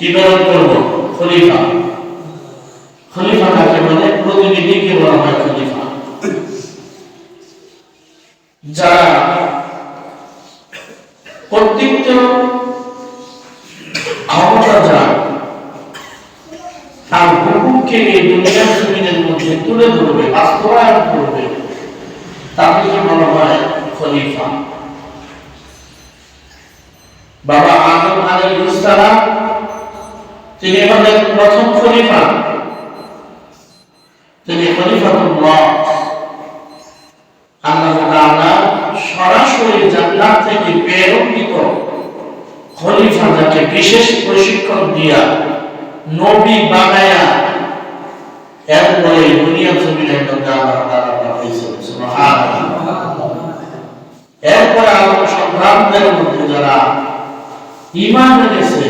প্রেরণ করব? খলিফা। খলিফা কাকে বলে প্রতিনিধিকে বলা হয় খলিফা। যারা কর্তৃত্ব ক্ষমতা যার তার হুকুমকে এই দুনিয়ার জমিনের মধ্যে তুলে ধরবে, বাস্তবায়ন করবে, তাদেরকে বলা হয় খলিফা। বাবা আদম আলাইহিস সালাম তিনি হলেন প্রথম খলিফা। তিনি আল্লাহ তাআলা সরাসরি জান্নাত থেকে খলিফা যাকে বিশেষ প্রশিক্ষণ দিয়া নবী বানায়া এরপরে দুনিয়া জমিনের মধ্যে আল্লাহ তাআলা পাঠিয়েছেন। সুবহানাল্লাহ। এরপরে মধ্যে যারা ইমান এনেছে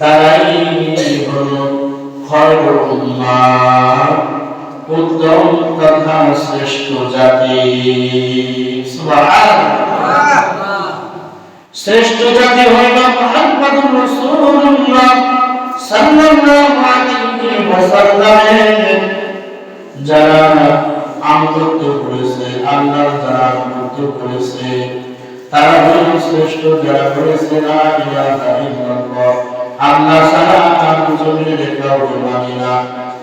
তারাই হলো উত্তম তথা শ্রেষ্ঠ জাতি। শ্রেষ্ঠ জাতি হইল মুহাম্মদুর রাসূলুল্লাহ সাল্লাল্লাহু আলাইহি ওয়াসাল্লামের। যারা আনুগত্য করেছে তারা হইল শ্রেষ্ঠ, যারা করেছে না আল্লাহ ছাড়া আর জমিনে কাউকে মানি না।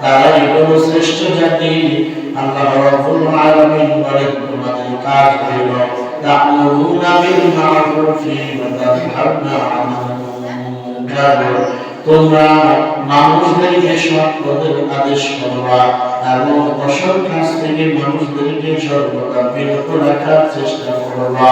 তারাই হল শ্রেষ্ঠ জাতি। আল্লাহ রাব্বুল আলামিন বলেন, তোমাদের কাজ হইল তা'মুরুনা বিল মা'রুফি ওয়া তানহাউনা 'আনিল তোমরা মানুষদেরকে সৎ পথের আদেশ করবা, এবং অসৎ কাজ থেকে মানুষদেরকে সর্বদা বিরত রাখার চেষ্টা করবা।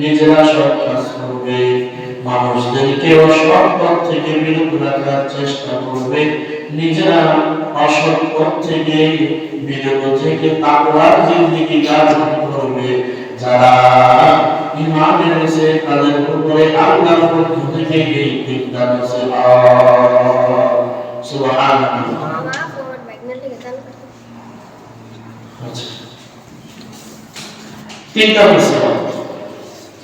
নিজেরা সৎ কাজ করবে, মানুষদেরকে অসৎ পথ থেকে বিরত রাখার চেষ্টা করবে। নিজেরা অসৎ পথ থেকে বিরত থেকে তাকওয়ার জিন্দেগি গাজন করবে। যারা ইমান এনেছে, তাদের উপরে আল্লাহর পক্ষ থেকে এই আছে আচ্ছা। তিনটা বিষয়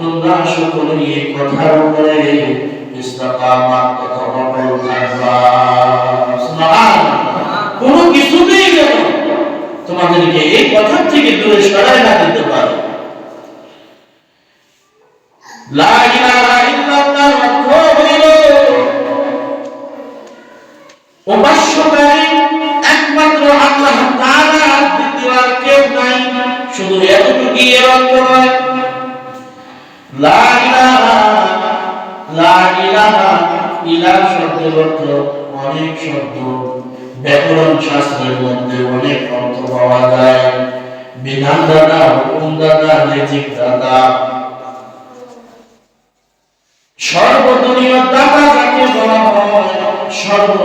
তোমরা সকলেই কথার উপরে ইস্তেকামাত তথা অটল থাকবা কোন কিছুতেই যেন তোমাদেরকে এই কথা থেকে দূরে সরায় না দিতে পারে। একমাত্র আল্লাহ তাআলা কেউ নাই। শুধু এতটুকুই এর নয় লা ইলাহা লা ইলাহা ইলাহ শব্দের অর্থ অনেক শব্দ। ব্যাকরণ শাস্ত্রের মধ্যে অনেক অর্থ পাওয়া যায়। বিধান দাতা হুকুম দাতা সর্বদলীয় দাতা যাকে বলা হয় সর্ব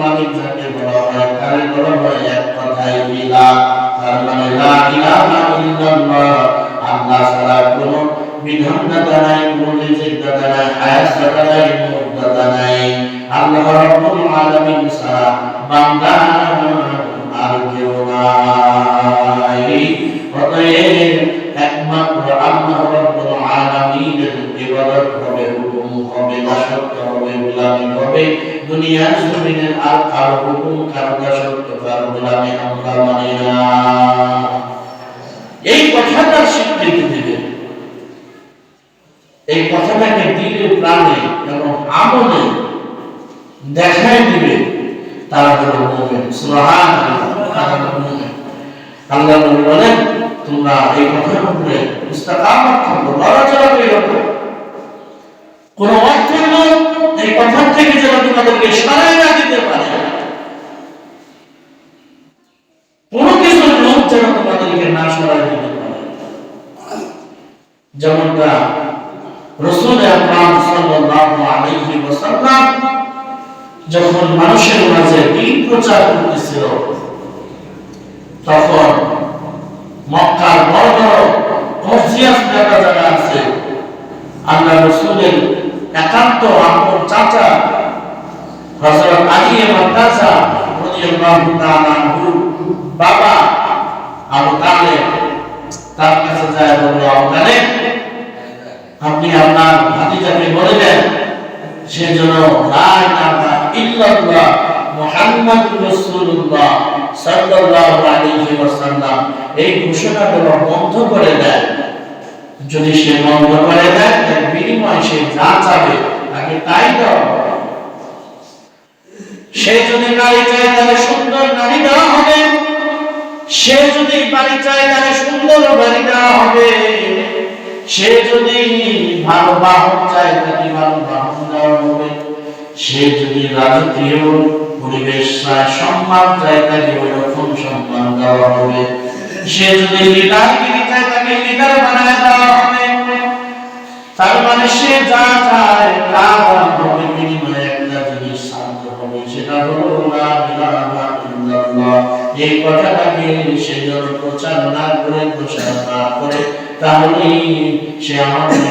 মালিক যাকে বলা হয়, তারে বলা হয় এক কথায় ইলা তার মানে লা ইলাহা ইল্লাল্লাহ। আল্লাহ ছাড়া কোনো কোনো দাতা আর কেউ নাই। দুনিয়ার জমিনের আর কারও হুকুম, কারও দাসত্ব, কারও গোলামি আমরা মানি না এই কথাটার স্বীকৃতি দিবে এই কথাটাকে দিলে প্রাণে এবং আমলে দেখায় দিবে। তারা হলো মুমিন। সুবহানাল্লাহ। আল্লাহ নবী বলেন, তোমরা এই কথার উপরে ইস্তেকামত থাকো, নড়াচড়া করো। কোনো অর্থের এই কথার থেকে যেন তোমাদেরকে সরাই না দিতে পারে কোনো কিছুর লোক যেন তোমাদেরকে না সরাই দিতে পারে যেমনটা রসুল আকরাম সাল্লাল্লাহু আলাইহি যখন মানুষের মাঝে দিন প্রচার করতেছিল, তখন মক্কার বড় বড় জায়গা আছে। আল্লাহ রসুলের একান্ত আপন চাচা হযরত আলী রাদিয়াল্লাহু তাআলা বাবা আবু তালেব তার কাছে যায় বলল আবু আপনি আপনার ভাতিজাকে বলে দেন সে বন্ধ করে দেয়। যদি সে বন্ধ করে দেয় তার সে যা চাবে তাকে তাই দেওয়া সে যদি নারী চায় তাহলে সুন্দর নারী দেওয়া হবে। সে যদি বাড়ি চায় তাহলে সুন্দর বাড়ি দেওয়া হবে। সে যদি ভালো বাহন চায় তাকে ভালো বাহন দেওয়া হবে সে যদি রাজকীয় পরিবেশ চায় সম্মান চায় তাকে ওই রকম সম্মান দেওয়া হবে। সে যদি লিডারগিরি চায় তাকে লিডার বানায় দেওয়া হবে। তার মানে সে যা চায় তা হবে, বিনিময়ে একটা জিনিস শান্ত হবে, সেটা হলো লা ইলাহা ইল্লাল্লাহ। এই কথাটাকে সে যেন প্রচার না করে, প্রসার না করে তাহলে সে আমাদের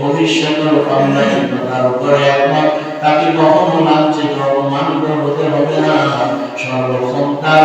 ভবিষ্যতের অন্যায় তার হতে হবে না। সর্বক্ষণ তার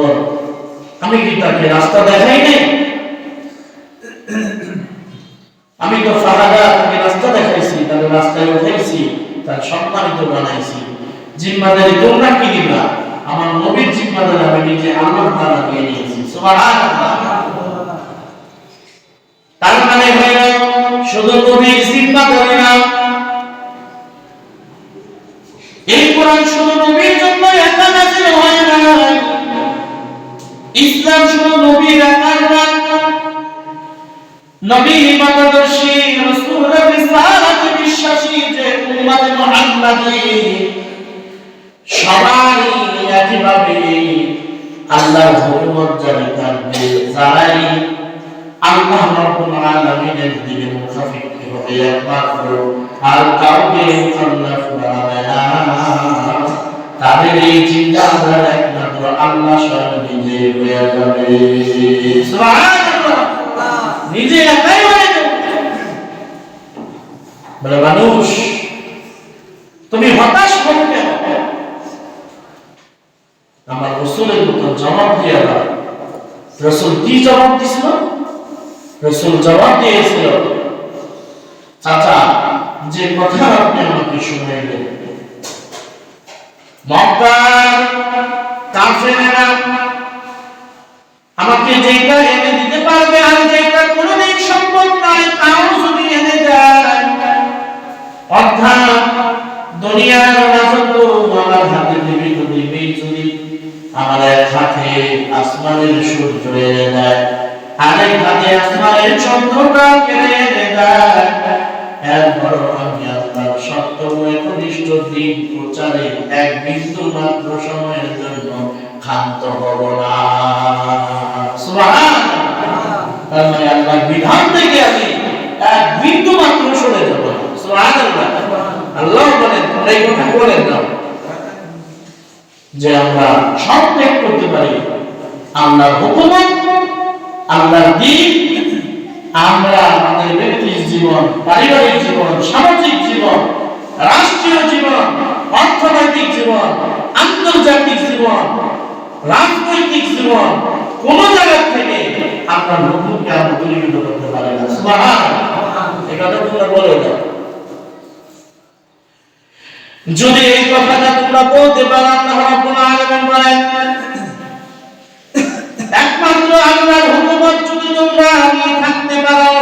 পর আমি কি তাকে রাস্তা দেখাই নাই? আমি তো ফারাদা তাকে রাস্তা দেখাইছি, তাকে রাস্তায় উঠাইছি, তার সম্মানিত বানাইছি। জিম্মাদারি তোমরা কি দিবা আমার নবীর জিম্মাদারি আমি নিজে আমার দ্বারা দিয়ে নিয়েছি। তার মানে শুধু নবীর জিম্মাদারি না ইসলাম শুধু নবীর একার না নবী মাতাদর্শী রাসূলের রিসালাতে বিশ্বাসী যে উম্মত মুহাম্মাদী, সবাই একইভাবে আল্লাহর হুকুমত জারি থাকবে আল্লাহ রাব্বুল আলামিনের দিকে মুখাফিকি হবে একমাত্র আর কাউকে আল্লাহ তাদের এই চিন্তা ধারা আল্লাহ নিজে যাবে। মানুষ, তুমি হতাশ হবে আমার রসুলের মতো জবাব দিয়ে দাও রসুল কি জবাব দিছিল? রসুল জবাব দিয়েছিল, চাচা, যে কথা আপনি আমাকে শুনাইলেন মক্কার আমাকে যেটা এনে দিতে পারবে আর যেটা কোনোদিন সম্ভব নয়, তাও যদি এনে দেয়। অর্থাৎ দুনিয়ার রাজত্ব আমার হাতে দিবি দিবি যদি আমার এক হাতে আসমানের সূর্য এনে দেয়, আরেক হাতে আসমানের চন্দ্রটা কেড়ে এনে দেয়। এরপর আমি আপনার সপ্তম একনিষ্ঠ দিন প্রচারে এক বিন্দু মাত্র সময়ের ক্ষান্ত হব না। মানে বিধান থেকে আমি এক বিন্দু মাত্র সরে যাব। আল্লাহ বলেন তোমরা এই কথা বলেন না যে আমরা সব ত্যাগ করতে পারি। আল্লাহর হুকুমত আল্লাহর দিন, আমরা আমাদের ব্যক্তির জীবন, পারিবারিক জীবন, সামাজিক জীবন, রাষ্ট্রীয় জীবন, অর্থনৈতিক জীবন, আন্তর্জাতিক জীবন রাজনৈতিক জীবন কোন জায়গা থেকে আমরা নতুনকে আমরা দূরীভূত করতে পারি না। কথা তোমরা যদি এই কথাটা তোমরা বলতে পারো আল্লাহ রাব্বুল আলামিন বলেন একমাত্র আল্লাহর যদি তোমরা থাকতে পারো,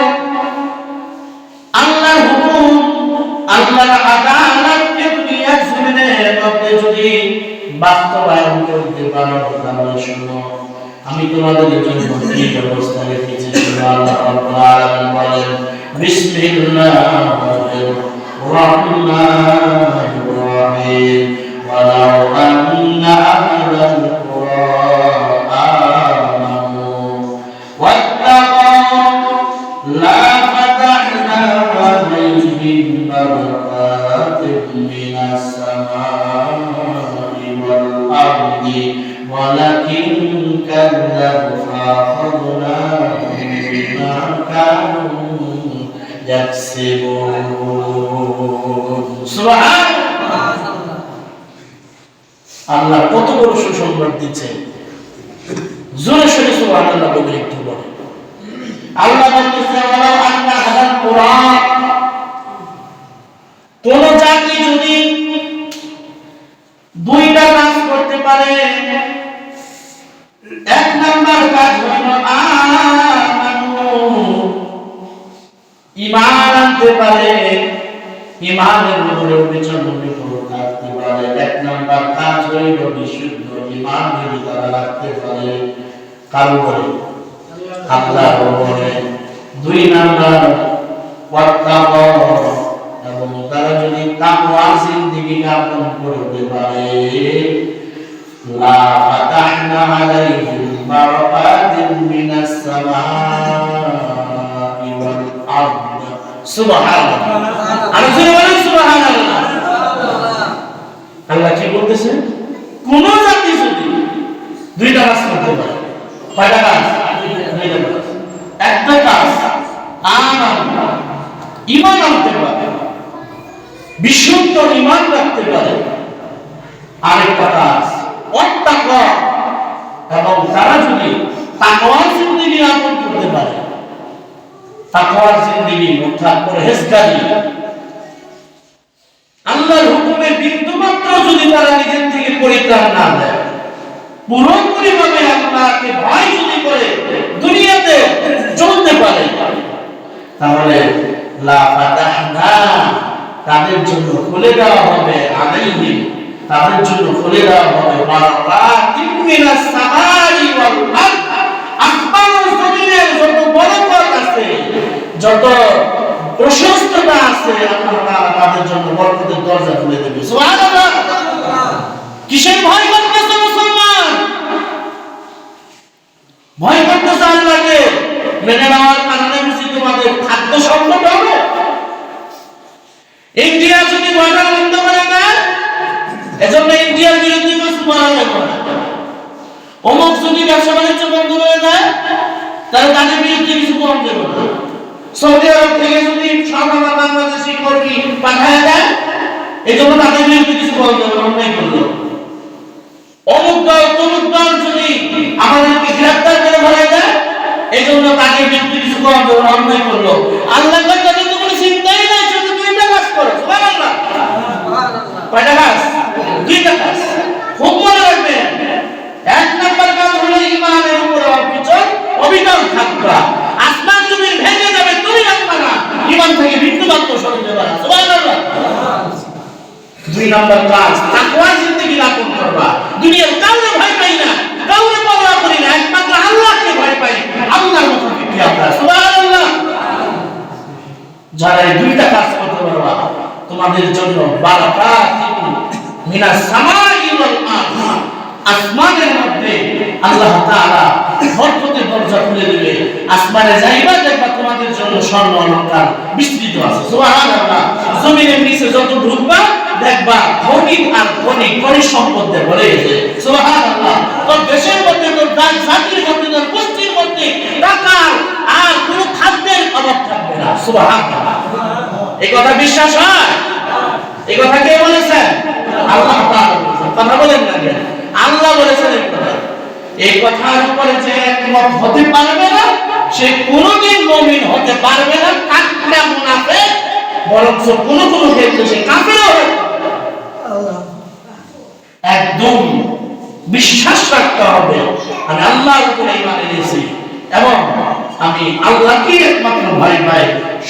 আল্লাহর হুকুম, আল্লাহর আদালতকে দুনিয়ার যদি বাস্তবায়ন করতে পারো তাহলে শোনো। আমি তোমাদের জন্য কি ব্যবস্থা রেখেছি বলেন বিসমিল্লাহির রহমানির রহিম। ওয়ালাউ আন্না আহলাল ولكن كذبوا فأخذناهم بما كانوا يكسبون سبحان আল্লাহ কত বড় সুসংবাদ দিচ্ছে জোরে সোরে সুবহানাল্লাহ বলে একটু বলে আল্লাহ বলতেছে ওয়ালাউ আন্না হাদাল কুরআন ঈমানের উপরে অবিচল নির্ভর থাকতে পারে। এক নাম্বার কাজ হইল বিশুদ্ধ ঈমান যদি তারা রাখতে পারে, কার উপরে? আল্লাহর উপরে। দুই নাম্বার ওয়াত্তাক এবং তারা যদি তাকওয়া, জিন্দেগি যাপন করতে পারে, লা ফাতাহনা আলাইহিম বারাকাতিন মিনাস সামাই ওয়াল আরদ। সুবহানাল্লাহ। বলি সুবহানাল্লাহ। আল্লাহ কি বলতেছে? কোন জাতি যদি দুইটা কাজ করতে পারে কাজ? একটা কাজ আমান ইমান আনতে পারে, বিশুদ্ধ ইমান রাখতে পারে। আরেকটা কাজ অত্যাক এবং তারা যদি তাকওয়ার জিন্দেগি আপন করতে পারে, তাকওয়ার জিন্দেগি অর্থাৎ পরহেজগারি আল্লাহর হুকুমে বিন্দু মাত্র যদি তারা নিজের থেকে পরিত্রাণ না দেয়। পুরোপুরি ভাবে আল্লাহকে ভয় যদি করে, দুনিয়াতে চলতে পারে। তাহলে, লা ফাতাহনা, তাদের জন্য খুলে দেওয়া হবে আলাইহিম, তাদের জন্য খুলে দেওয়া হবে বারাকাতিন মিনাস সামাই ওয়াল আরদ। আসমান ও জমিনের যত বরকত আছে, যত প্রশস্ততা আছে আল্লাহ তাদের জন্য বরকতের দরজা খুলে দেবে। কিসের ভয় করতেছে মুসলমান? ভয় করতেছে আল্লাহকে? মেনে নেওয়ার কারণে বুঝি তোমাদের খাদ্য সংকট হবে? ইন্ডিয়া যদি বর্ডার বন্ধ করে দেয়, এজন্য ইন্ডিয়ার বিরুদ্ধে কিছু বলা যাবে অমুক যদি ব্যবসা বাণিজ্য বন্ধ করে দেয়, তাহলে তাদের বিরুদ্ধে কিছু কম দেবে না সৌদি আরব থেকে যদি সরকার বাংলাদেশি কর্মী পাঠায় দেয় এই জন্য তাদের বিরুদ্ধে কিছু না অন্যায় করল অমুক দল, তমুক দল যদি আমাদেরকে গ্রেফতার করে ধরে দেয়, এই জন্য তাদের বিরুদ্ধে কিছু না অন্যায় করল আল্লাহ তাদের তো কোনো চিন্তাই নাই, শুধু দুইটা কাজ করো, সুবহানাল্লাহ। কয়টা কাজ? দুইটা খুব মনে রাখবেন এক নম্বর কাজ হলো ইমানের উপর অবিচল অবিচল থাকবা আসমান জমিন ভেঙে যাবে তুমি রাখবা না ইমান থেকে বিন্দু মাত্র সরে যাবে না সুবহানাল্লাহ দুই নম্বর কাজ তাকওয়া জিন্দেগি যাপন করবা। দুনিয়ার কাউরে ভয় পাই না, কাউরে পরোয়া করি না, একমাত্র আল্লাহকে ভয় পাই। আল্লাহর মতো কি আমরা। সুবহানাল্লাহ। যারা এই দুইটা কাজ করতে পারবা, তোমাদের জন্য বারাকাত মিনাস সামাই ওয়াল আসমানের মধ্যে আল্লাহ তাআলা বরকতের দরজা খুলে দিবে। আসমানে যাইবা দেখবা তোমাদের জন্য স্বর্ণ অলংকার বিস্তৃত আছে। সুবহানাল্লাহ। জমিনের নিচে যত ঢুকবা দেখবা খনি আর খনি খনি সম্পদ ভরে গেছে। সুবহানাল্লাহ। তোর দেশের মধ্যে তোর দান জাতির মধ্যে তোর পুষ্টির মধ্যে টাকার আর কোনো খাদ্যের অভাব থাকবে না। সুবহানাল্লাহ। এই কথা বিশ্বাস হয়? এই কথা কে বলেছেন আল্লাহ। কথা বলেন না? আল্লাহ বলেছেন এই কথা। এই কথার উপরে যে একমত হতে পারবে না, সে কোনোদিন মুমিন হতে পারবে না। কাকড়া মুনাফিক, বরঞ্চ কোন কোন ক্ষেত্রে সে কাফেরও হতে। একদম বিশ্বাস রাখতে হবে। আমি আল্লাহর উপরে ইমান এনেছি এবং আমি আল্লাহকে একমাত্র ভয় পাই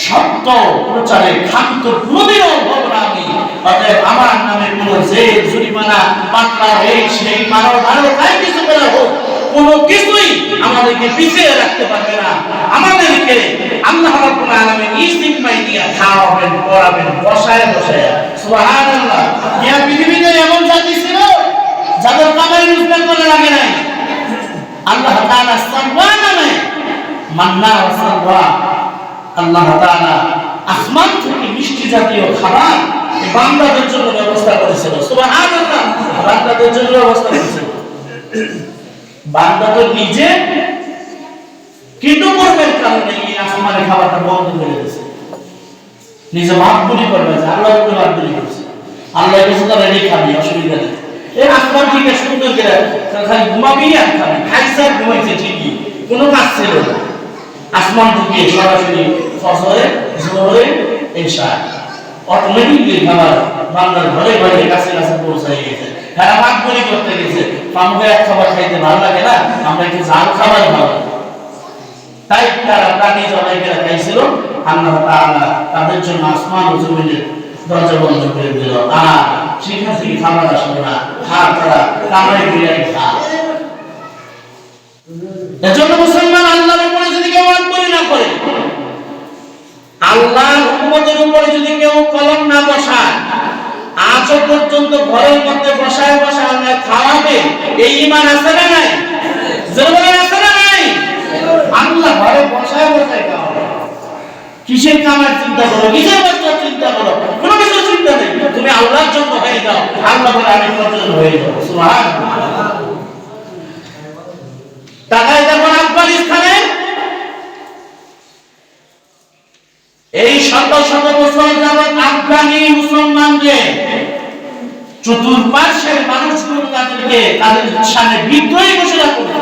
সত্য প্রচারে খাদ্য কোনোদিনও আমি। অতএব আমার নামে কোনো জরিমানা পাতলা সেই মানব আরও তাই কিছু করে হোক, কোনো কিছুই আমাদেরকে পিছিয়ে রাখতে পারবে না। আমাদেরকে আল্লাহ রাব্বুল আলামিন ইস্তিগমাই দিয়ে খাওয়াবেন, পড়াবেন, বসায় বসায়। সুবহানাল্লাহ। ইয়া পৃথিবীতে এমন জাতি যাদের কামাই রোজগার করে লাগে নাই। আল্লাহ তাআলা সালওয়া নামে মান্না ওয়া সালওয়া আল্লাহ তাআলা আসমান থেকে মিষ্টি জাতীয় খাবার বান্দাদের জন্য ব্যবস্থা করেছিল। সুবহানাল্লাহ, বান্দাদের জন্য ব্যবস্থা করেছিল। বান্দা তো নিজে কিন্তু কর্মের কারণে এই আসমানের খাবারটা বন্ধ করে দিয়েছে। নিজে মাহবুরি করবে যে আল্লাহ উপরে মাহবুরি করছে। আল্লাহ কিছু তারা রেডি খাবি অসুবিধা নেই। এই আসমান সুন্দর করে ঘুমাবি আর খাবি খাইছে ঘুমাইছে ঠিকই, কোনো কাজ ছিল না। আসমান থেকে সরাসরি ফসলে জোরে অটোমেটিকলি বাংলার ঘরে ঘরে কাছে কাছে পৌঁছাই গেছে হ্যাঁ মাহবুরি করতে গেছে। পাম্পে এক খাবার খাইতে ভালো লাগে না, আমরা একটু ঝাল খাবার ভালো। তাই তারা প্রাণী জবাইকে খাইছিল। আল্লাহ তাদের জন্য আসমান জমিনের দরজা বন্ধ করে দিল। আর সেখান থেকে খাবার আসবে না। খা তারা কামাই বিরিয়ানি খা মুসলমান আল্লাহর উপরে যদি কেউ না করে, আল্লাহর উপরে যদি কেউ কলম না বসায়, আজও পর্যন্ত ঘরের মধ্যে বসায় বসায় খাওয়াবে। এই ইমান আছে না নাই? জরুরি আছে না নাই? আল্লাহ ঘরে বসায় বসায় খাওয়াবে। কিসের কামার চিন্তা করো? কিসের বাচ্চার চিন্তা করো কোনো কিছু চিন্তা নেই তুমি আল্লাহর জন্য হয়ে যাও। আল্লাহ বলে, আমি তোমার জন্য হয়ে যখন আফগানিস্তানে। এই শত শত বছর আফগানি চতুর্পার্শ্বের মানুষগুলো তাদেরকে, তাদের সামনে বিদ্রোহী ঘোষণা করত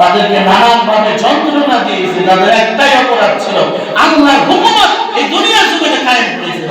তাদেরকে নানান ভাবে যন্ত্রণা দিয়েছে। তাদের একটাই অপরাধ ছিল, আল্লাহর হুকুমত এই দুনিয়ার যুগে কায়েম করেছিল।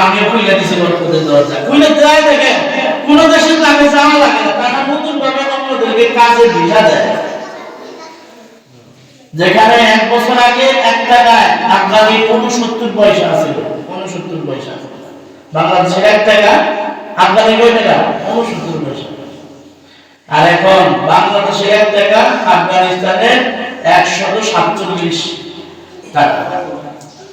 আগে খুলে দিছে ওদের দরজা। খুলে দেয় দেখে, কোন দেশের লাগে যাওয়া লাগে না, তারা নতুন ভাবে অন্যদেরকে কাজে ভিসা দেয়। যেখানে এক বছর আগে এক টাকায় আফগানি উনসত্তর পয়সা ছিল, উনসত্তর পয়সা। বাংলাদেশের এক টাকা আফগানি কয় টাকা? উনসত্তর পয়সা। আর এখন বাংলাদেশের এক টাকা আফগানিস্তানের একশত সাতচল্লিশ টাকা।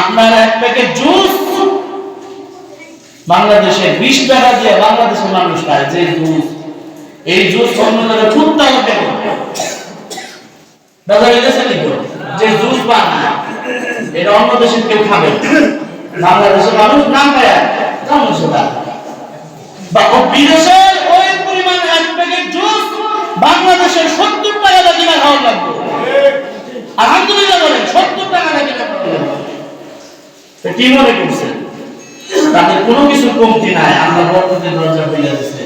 আপনার এক প্যাকেট জুস। বাংলাদেশে বিশ টাকা দিয়ে বাংলাদেশের মানুষ খায় যে জুস। এই জুস খুব টাকা দাদা যে জুস এটা অন্য দেশের কেউ খাবে বাংলাদেশের মানুষ নাম পায় কেমন সেটা বা ও বিদেশের ওই পরিমাণ এক প্যাকেট জুস বাংলাদেশের সত্তর টাকা দিয়ে কিনা খাওয়া লাগবে আলহামদুলিল্লাহ বলেন সত্তর টাকা দিয়ে কিনা খাওয়া লাগবে তো কি মনে করছেন তাদের কোনো কিছু কমতি নাই। আল্লাহ বরকতের দরজা খুলে দিয়েছে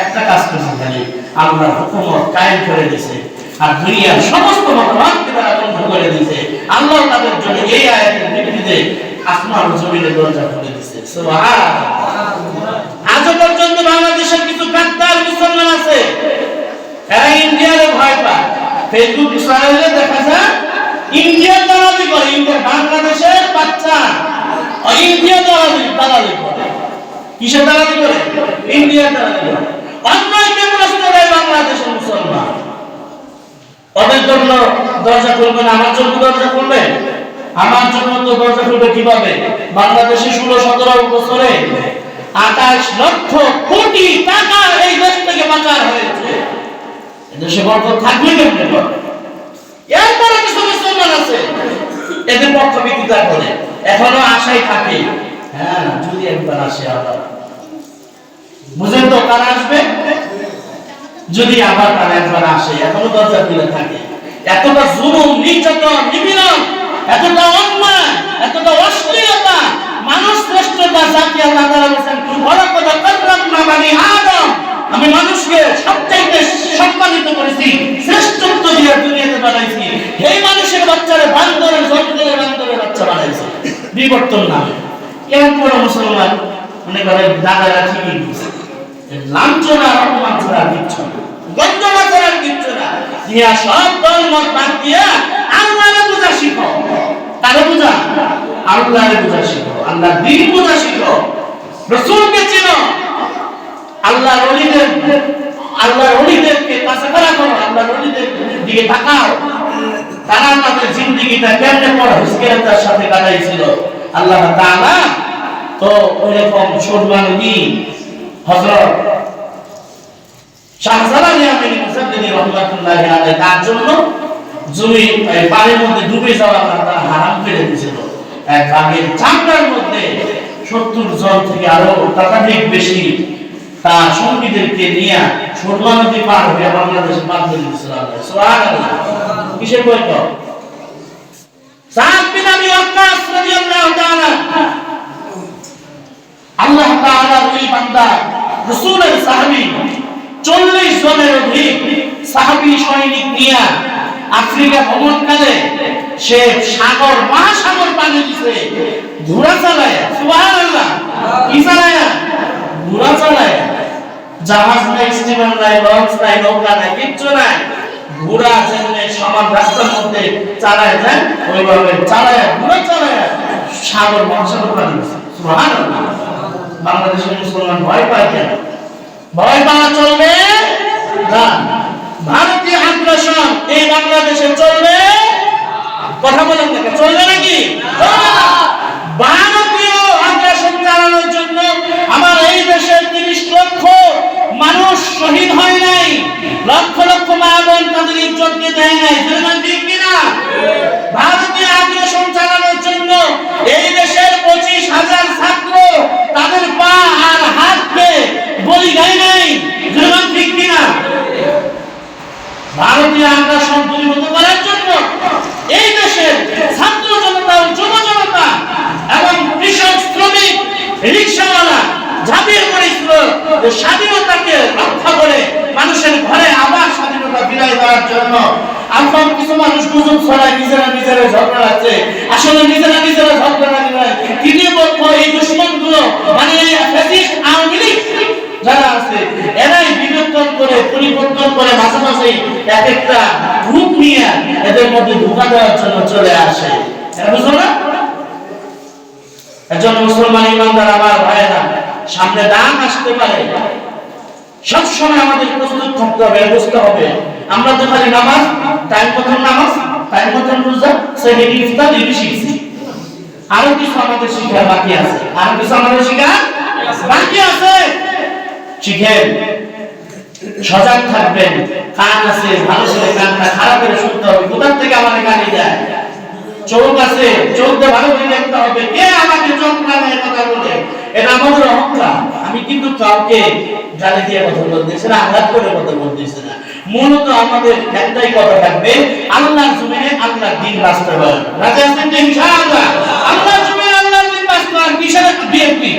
একটা কাজ করছে খালি। আল্লাহর হুকুমত কায়েম করে দিয়েছে আর দুনিয়ার সমস্ত মতবাদকে তারা বন্ধ করে দিয়েছে আল্লাহ তাদের জন্য এই আয়াতের ভিত্তিতে আসমান জমিনের দরজা খুলে দিয়েছে সুবহানাল্লাহ। আজও পর্যন্ত বাংলাদেশের কিছু গাদ্দার মুসলমান আছে। এরা ইন্ডিয়ারে ভয় পায়। ফেসবুক, ইসরায়েলে দেখা যায়, ইন্ডিয়ার দালালি করে। ইন্ডিয়া বাংলাদেশের বাচ্চা। ইন্ডিয়া দালালি দালালি করে। কিসের দালালি করে? ইন্ডিয়ার দালালি করে। অন্যায়কে প্রশ্ন দেয় বাংলাদেশের মুসলমান। ওদের জন্য দরজা খুলবে না, আমার জন্য দরজা খুলবে? আমার জন্য তো দরজা খুলবে কীভাবে? বাংলাদেশে ষোলো, সতেরো বছরে আঠাশ লক্ষ কোটি টাকা এই দেশ থেকে পাচার হয়েছে। দেশে বরকত থাকবে কেমনে? এরপরে কিছু মুসলমান আছে। এদের পক্ষ বিক্রিতা করে এখনও আশাই থাকে। হ্যাঁ যদি একবার আসে আবার। বুঝেন তো কারা আসবে? যদি আবার তারা একবার আসে, এখনও দরজা খুলে থাকে। এতটা জুলুম, নির্যাতন, নিপীড়ন, এতটা অন্যায়, এতটা অশ্লীলতা, মানুষ শ্রেষ্ঠতা জাতি আল্লাহ তাআলা বলেছেন ওয়ালাকাদ কাররামনা বানি আদম। আমি মানুষকে সবচাইতে সম্মানিত করেছি, শ্রেষ্ঠত্ব দিয়ে দুনিয়াতে বানাইছি। এই মানুষের বাচ্চারে বান্দরের জন্মের বান্দরের বাচ্চা বানাইছি। বিবর্তন কেমন করে মুসলমান মনে করে দাদারা ঠিকই বুঝছে লাঞ্ছনা অপমান ছাড়া কিচ্ছু না। গঞ্জনা ছাড়া কিচ্ছু না। দিয়া সব দল মত বাদ দিয়া আল্লাহরে বুঝা শিখো। কারে বুঝা আল্লাহরে বুঝা শিখো। আল্লাহ দিন বুঝা শিখো। রসুলকে চিনো। আল্লাহ রলিদের আল্লাহ রলিদেরকে করা করো। আল্লাহ রলিদের দিকে তাকাও। তারা আমাদের জিন্দিগিটা কেমনে পড়া? হুসকেরার সাথে কাটাইছিল। আল্লাহ তাআলা তো ওইরকম সম্মানী হযরত শাহজালাল ইয়ামিনী মুসাদ্দিদি জমি পানির মধ্যে ডুবে যাওয়া সত্তর জন থেকে আরও বেশি তার সঙ্গীদেরকে নিয়ে সুরমা নদী পার হয়ে বাংলাদেশে আল্লাহ সুবহানাল্লাহ। কিসের বই তো সাদ বিন রাদিয়াল্লাহু তাআলা আল্লাহ তাআলার ওই বান্দা, রাসূলের সাহাবী 40 জনের অধিক সাহাবী সৈনিক নিয়ে সে সাগর, মহাসাগর পানি দিছে, ঘোড়া চালায়। সুবহানাল্লাহ। কি চালায়? ঘোড়া চালায়, জাহাজ নাই স্টিমার নাই, লঞ্চ নাই, নৌকা নাই, কিচ্ছু নাই। ঘোড়া যেমনি সমান রাস্তার মধ্যে চালায় যায়, ওইভাবে চালায়, ঘোড়া চালায়। সাগর মহাসাগর পানি দিছে বাংলাদেশের মুসলমান ভয় পায় কেন? ভয় পাওয়া চলবে? না। ভারতীয় আগ্রাসন, এই বাংলাদেশে চলবে? কথা বলেন না? চলবে নাকি? দেশে তিরিশ লক্ষ মানুষ শহীদ হয় নাই, লক্ষ লক্ষ মা বোন তাদের ইজ্জতকে দেয় নাই। না ভারতীয় আগ্রাসন চালানোর জন্য এই দেশের পঁচিশ হাজার স্বাধীনতাকে রক্ষা করে মানুষের ঘরে আবার স্বাধীনতা বিদায় করার জন্য আমার কিছু মানুষ গুজব ছড়ায়, নিজেরা নিজেরা ঝগড়া আছে আসলে নিজেরা নিজেরা ঝগড়া লাগে না এই দুশ্মনগুলো মানে আওয়ামী লীগ যারা আছে, এরাই বিবর্তন করে, পরিবর্তন করে এক একটা গ্রুপ নিয়ে এদের মধ্যে ধোকা দেওয়ার জন্য চলে আসে। বুঝলো না? একজন মুসলমান ইমানদার আমার ভাইয়েরা সামনে দান আসতে পারে। সবসময় আমাদের প্রস্তুত থাকতে হবে, বুঝতে হবে। আমরা তো খালি নামাজ টাইম মতন নামাজ? টাইম মতন রোজা? সেদিন ইফতার এটি শিখছি আরও কিছু আমাদের শিখার বাকি আছে। আরও কিছু আমাদের শিখা বাকি আছে। শিখেন। সজাগ থাকবেন। কান আছে, ভালো করে কানটা খারাপ করে শুনতে হবে। কোথার থেকে আমাদের কানে যায় চোখ আছে, চোখ দিয়ে ভালো করে দেখতে হবে। কে আমাকে চোখ লাগায় কথা বলে? এটা আমাদের অহংকার আমি কিন্তু কাউকে গালি দিয়ে কথা বলতেছি না, আঘাত করে কথা বলতেছি না। মূলত আমাদের কথা থাকবে, আল্লাহর জমিনে আল্লাহর দিন আছেন ইনশাআল্লাহ? আল্লাহর জমিনে আল্লাহর দিন কিসের বিএনপি?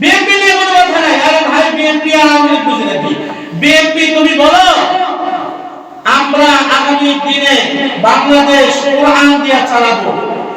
বিএনপি নিয়ে কোনো কথা নাই। আরে ভাই, বিএনপি আর বুঝে নাকি? বিএনপি, তুমি বলো, আমরা আগামী দিনে বাংলাদেশ কোরআন দিয়ে চালাবো।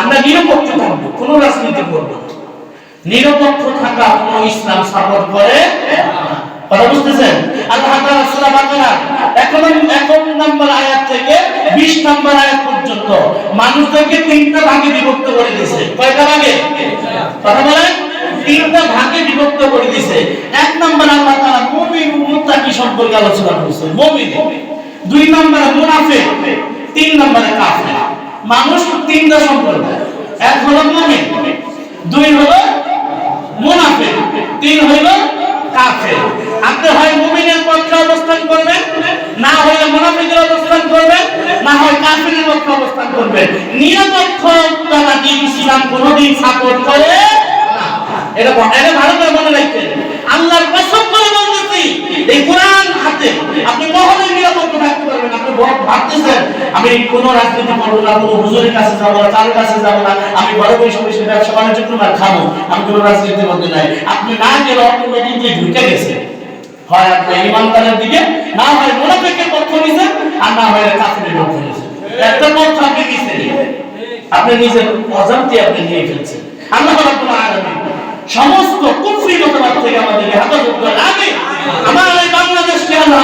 আমরা নিরপেক্ষ থাকব, কোন রাজনীতি করব। নিরপেক্ষ থাকা কোন ইসলাম সাপোর্ট করে কথা বুঝতেছেন? আল্লাহ তাআলা সূরা বাকারা, এখন আয়াত থেকে 20 নাম্বার আয়াত পর্যন্ত মানুষদেরকে তিনটা ভাগে বিভক্ত করে দিয়েছে। কয়টা ভাগে? কথা বলেন? তিনটা ভাগে বিভক্ত করে এক নাম্বার আল্লাহ তাআলা সম্পর্কে আলোচনা করেছে মুমিন। দুই নম্বরে তিন নম্বরে কাফের। মানুষ তিনটা সম্প্রদায় এক হলো মুমিন, দুই হলো মুনাফিক, তিন হলো কাফের। আপনি হয় মুমিনের পক্ষে অবস্থান করবেন, না হলে মুনাফিকের অবস্থান করবেন, না হয় কাফেরের পক্ষে অবস্থান করবেন। নিরপেক্ষ তারা দিন ইসলাম কোনোদিন সাপোর্ট করে না। এটা এটা ভালো করে মনে রাখবেন আল্লাহর কসম করে বলতেছি, এই কোরআন হাতে আপনি কখনোই আমি কোন রাজনীতি করব না, কোনো হুজুরের কাছে যাব না কাছে যাব না, আমি বড় ব্যবসা আর খাব। আমি কোনো মধ্যে নাই। আপনি না গেলে অটোমেটিকলি ঢুকে গেছে। হয় আপনি ইমানদারের দিকে, না হয় মোনাফিকের পক্ষ আর না হয় কাফিরের পক্ষ একটা পক্ষ আপনি আপনি নিজের আপনি নিয়ে ফেলছেন। আল্লাহ সমস্ত কুফরি মতবাদ থেকে আমাদেরকে আমার এই বাংলাদেশকে আল্লাহ